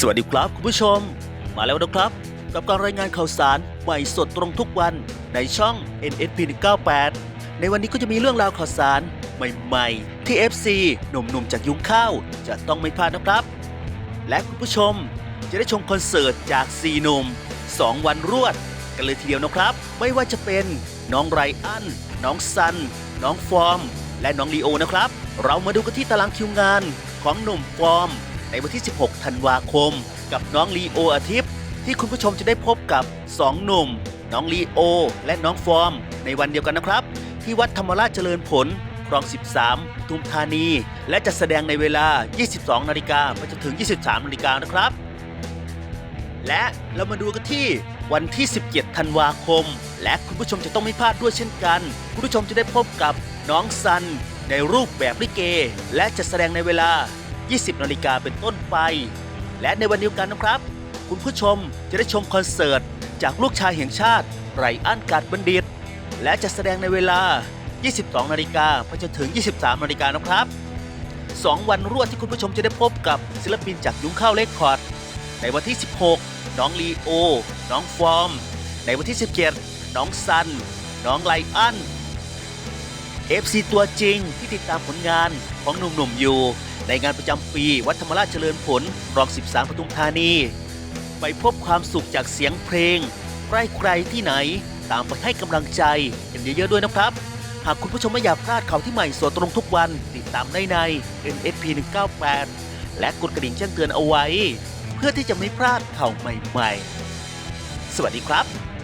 สวัสดีครับคุณผู้ชม มาแล้วนะครับ กับการรายงานข่าวสารใหม่สดตรงทุกวันในช่อง NSP 198 ในวันนี้ก็จะมีเรื่องราวข่าวสารใหม่ๆ ที่ FC หนุ่มๆจากยุงข้าวจะต้องไม่พลาดนะครับ และคุณผู้ชมจะได้ชมคอนเสิร์ตจาก4หนุ่ม 2 วันรวด กันเลยทีเดียวนะครับ ไม่ว่าจะเป็นน้องไรอัน น้องซัน น้องฟอร์ม และน้องลีโอนะครับ เรามาดูกันที่ตารางคิวงานของหนุ่มฟอร์ม ในวันที่ 16 ธันวาคม กับน้องลีโออาทิตย์ ที่คุณผู้ชมจะได้พบกับ 2 หนุ่ม น้องลีโอ และน้องฟอร์ม ในวันเดียวกันนะครับ ที่วัดธรรมราชเจริญผลคลอง 13 ปทุมธานี และจะแสดงในเวลา 22 นาฬิกาไปจนถึง 23 นาฬิกานะครับ และเรามาดูกันที่วันที่ 17 ธันวาคม และคุณผู้ชมจะต้องไม่พลาดด้วยเช่นกัน คุณผู้ชมจะได้พบกับน้องซัน ในรูปแบบลิเก และจะแสดงในเวลา 20 นาฬิกาเป็นต้นไป และในวันเดียวกันนะครับ คุณผู้ชมจะได้ชมคอนเสิร์ต จากลูกชายแห่งชาติ ไรอันกาดบัณฑิต และจะแสดงในเวลา 22 นาฬิกาไปจนถึง 23 นาฬิกานะครับ 2 วันรวดที่คุณผู้ชมจะได้พบกับศิลปินจากยุ้งข้าวเลคคอร์ด ในวันที่ 16 น้องลีโอ น้องฟอร์ม ในวันที่ 17 น้องซัน น้องไลอัน FC ตัวจริงที่ติดตามผลงานของหนุ่มๆอยู่ ในงานประจำปีวัดธรรมราชเจริญผลรอง 13ปทุมธานี ไปพบความสุขจากเสียงเพลงใกล้ใครที่ไหน ตามไปให้กำลังใจกันเยอะๆด้วยนะครับ หากคุณผู้ชมไม่อยากพลาดข่าวที่ใหม่สดตรงทุกวัน ติดตามได้ใน NSP 198 และกดกระดิ่งแจ้งเตือนเอาไว้ เพื่อที่จะไม่พลาดข่าวใหม่ ๆ สวัสดีครับ